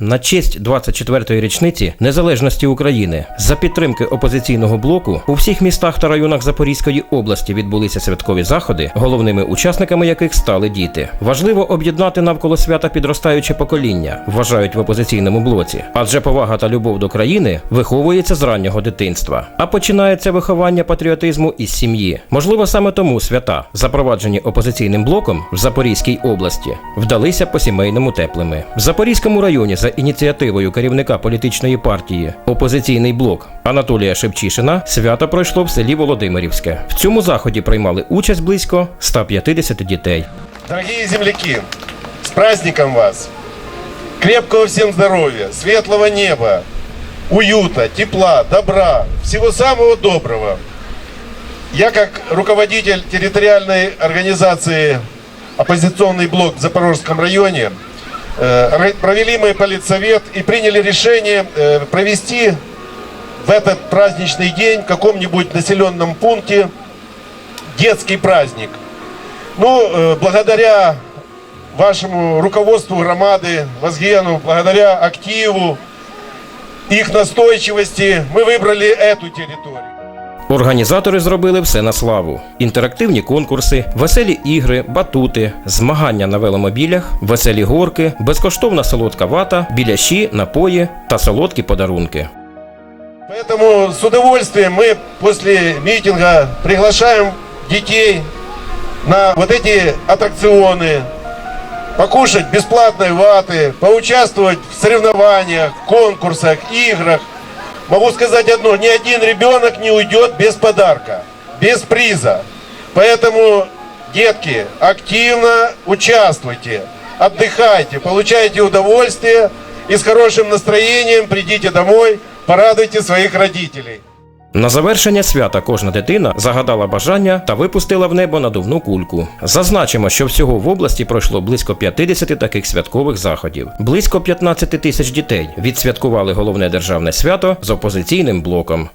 На честь 24-ї річниці незалежності України за підтримки опозиційного блоку у всіх містах та районах Запорізької області відбулися святкові заходи, головними учасниками яких стали діти. Важливо об'єднати навколо свята підростаюче покоління, вважають в опозиційному блоці, адже повага та любов до країни виховується з раннього дитинства, а починається виховання патріотизму із сім'ї. Можливо, саме тому свята, запроваджені опозиційним блоком в Запорізькій області, вдалися по сімейному теплими. В Запорізькому районі за ініціативою керівника політичної партії Опозиційний блок Анатолія Шевчишина свято пройшло в селі Володимирівське. В цьому заході приймали участь близько 150 дітей. Дорогие земляки, с праздником вас! Крепкого всем здоровья, светлого неба, уюта, тепла, добра, всего самого доброго. Я как руководитель территориальной организации «Оппозиционный блок» в Запорожском районе ра- провели мы политсовет и приняли решение э, провести в этот праздничный день в каком-нибудь населенном пункте детский праздник. Ну, э, благодаря вашему руководству громады, Возгену, благодаря активу, их настойчивости, мы выбрали эту территорию. Організатори зробили все на славу: інтерактивні конкурси, веселі ігри, батути, змагання на веломобілях, веселі горки, безкоштовна солодка вата, біляші, напої та солодкі подарунки. Поэтому с удовольствием мы после митинга приглашаем детей на вот эти аттракционы, покушать бесплатной ваты, поучаствовать в соревнованиях, конкурсах, играх. Могу сказать одно, ни один ребенок не уйдет без подарка, без приза. Поэтому, детки, активно участвуйте, отдыхайте, получайте удовольствие и с хорошим настроением придите домой, порадуйте своих родителей. На завершення свята кожна дитина загадала бажання та випустила в небо надувну кульку. Зазначимо, що всього в області пройшло близько 50 таких святкових заходів. Близько 15 тисяч дітей відсвяткували головне державне свято з опозиційним блоком.